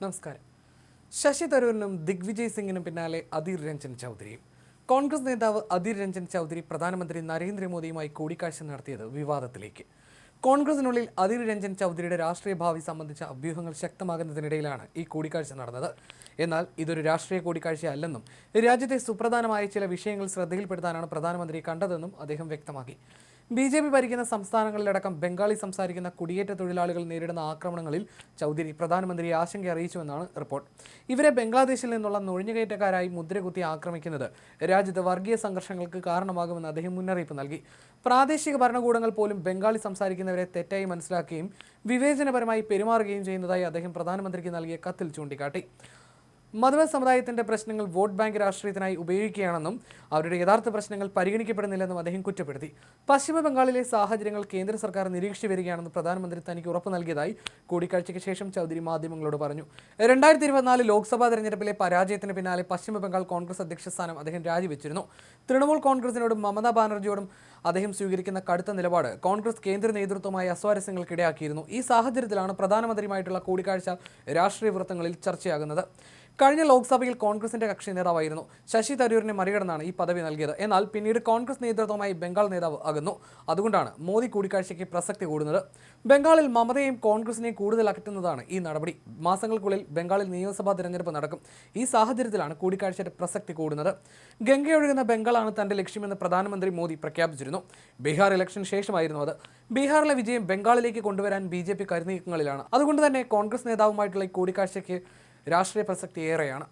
നമസ്കാരം. ശശി തരൂരിനും ദിഗ്വിജയ് സിംഗിനും പിന്നാലെ അധീർ രഞ്ജൻ ചൗധരിയും. കോൺഗ്രസ് നേതാവ് അധീർ രഞ്ജൻ ചൗധരി പ്രധാനമന്ത്രി നരേന്ദ്രമോദിയുമായി കൂടിക്കാഴ്ച നടത്തിയത് വിവാദത്തിലേക്ക്. കോൺഗ്രസിനുള്ളിൽ അധീർ രഞ്ജൻ ചൗധരിയുടെ രാഷ്ട്രീയ ഭാവി സംബന്ധിച്ച അഭ്യൂഹങ്ങൾ ശക്തമാകുന്നതിനിടയിലാണ് ഈ കൂടിക്കാഴ്ച നടന്നത്. എന്നാൽ ഇതൊരു രാഷ്ട്രീയ കൂടിക്കാഴ്ചയല്ലെന്നും രാജ്യത്തെ സുപ്രധാനമായ ചില വിഷയങ്ങൾ ശ്രദ്ധയിൽപ്പെടുത്താനാണ് പ്രധാനമന്ത്രി കണ്ടതെന്നും അദ്ദേഹം വ്യക്തമാക്കി. ബി ജെ പി ഭരിക്കുന്ന സംസ്ഥാനങ്ങളിലടക്കം ബംഗാളി സംസാരിക്കുന്ന കുടിയേറ്റ തൊഴിലാളികൾ നേരിടുന്ന ആക്രമണങ്ങളിൽ ചൗധരി പ്രധാനമന്ത്രിയെ ആശങ്ക അറിയിച്ചുവെന്നാണ് റിപ്പോർട്ട്. ഇവരെ ബംഗ്ലാദേശിൽ നിന്നുള്ള നുഴഞ്ഞുകയറ്റക്കാരായി മുദ്രകുത്തി ആക്രമിക്കുന്നത് രാജ്യത്ത് വർഗീയ സംഘർഷങ്ങൾക്ക് കാരണമാകുമെന്ന് അദ്ദേഹം മുന്നറിയിപ്പ് നൽകി. പ്രാദേശിക ഭരണകൂടങ്ങൾ പോലും ബംഗാളി സംസാരിക്കുന്നവരെ തെറ്റായി മനസ്സിലാക്കുകയും വിവേചനപരമായി പെരുമാറുകയും ചെയ്യുന്നതായി അദ്ദേഹം പ്രധാനമന്ത്രിക്ക് നൽകിയ കത്തിൽ ചൂണ്ടിക്കാട്ടി. മധുവ സമുദായത്തിന്റെ പ്രശ്നങ്ങൾ വോട്ട് ബാങ്ക് രാഷ്ട്രീയത്തിനായി ഉപയോഗിക്കുകയാണെന്നും അവരുടെ യഥാർത്ഥ പ്രശ്നങ്ങൾ പരിഗണിക്കപ്പെടുന്നില്ലെന്നും അദ്ദേഹം കുറ്റപ്പെടുത്തി. പശ്ചിമ ബംഗാളിലെ സാഹചര്യങ്ങൾ കേന്ദ്ര സർക്കാർ നിരീക്ഷിച്ചു വരികയാണെന്ന് പ്രധാനമന്ത്രി തനിക്ക് ഉറപ്പ് നൽകിയതായി കൂടിക്കാഴ്ചയ്ക്ക് ശേഷം ചൗധരി മാധ്യമങ്ങളോട് പറഞ്ഞു. രണ്ടായിരത്തി ഇരുപത്തിനാല് ലോക്സഭാ തെരഞ്ഞെടുപ്പിലെ പരാജയത്തിന് പിന്നാലെ പശ്ചിമ ബംഗാൾ കോൺഗ്രസ് അധ്യക്ഷ സ്ഥാനം അദ്ദേഹം രാജിവെച്ചിരുന്നു. തൃണമൂൽ കോൺഗ്രസിനോടും മമതാ ബാനർജിയോടും അദ്ദേഹം സ്വീകരിക്കുന്ന കടുത്ത നിലപാട് കോൺഗ്രസ് കേന്ദ്ര നേതൃത്വമായി അസ്വാരസ്യങ്ങൾക്കിടയാക്കിയിരുന്നു. ഈ സാഹചര്യത്തിലാണ് പ്രധാനമന്ത്രിയുമായിട്ടുള്ള കൂടിക്കാഴ്ച രാഷ്ട്രീയ വൃത്തങ്ങളിൽ ചർച്ചയാകുന്നത്. കഴിഞ്ഞ ലോക്സഭയിൽ കോൺഗ്രസിന്റെ കക്ഷി നേതാവായിരുന്നു. ശശി തരൂരിനെ മറികടന്നാണ് ഈ പദവി നൽകിയത്. എന്നാൽ പിന്നീട് കോൺഗ്രസ് നേതൃത്വമായി ബംഗാൾ നേതാവ് അകന്നു. അതുകൊണ്ടാണ് മോദി കൂടിക്കാഴ്ചയ്ക്ക് പ്രസക്തി കൂടുന്നത്. ബംഗാളിൽ മമതയെയും കോൺഗ്രസിനെയും കൂടുതൽ അകറ്റുന്നതാണ് ഈ നടപടി. മാസങ്ങൾക്കുള്ളിൽ ബംഗാളിൽ നിയമസഭാ തിരഞ്ഞെടുപ്പ് നടക്കും. ഈ സാഹചര്യത്തിലാണ് കൂടിക്കാഴ്ചയുടെ പ്രസക്തി കൂടുന്നത്. ഗംഗയൊഴുകുന്ന ബംഗാളാണ് തന്റെ ലക്ഷ്യമെന്ന് പ്രധാനമന്ത്രി മോദി പ്രഖ്യാപിച്ചിരുന്നു. ബീഹാർ ഇലക്ഷന് ശേഷമായിരുന്നു അത്. ബീഹാറിലെ വിജയം ബംഗാളിലേക്ക് കൊണ്ടുവരാൻ ബി ജെ പി കരുനീക്കങ്ങളിലാണ്. അതുകൊണ്ട് തന്നെ കോൺഗ്രസ് നേതാവുമായിട്ടുള്ള ഈ കൂടിക്കാഴ്ചയ്ക്ക് രാഷ്ട്രീയ പ്രസക്തി ഏറെയാണ്.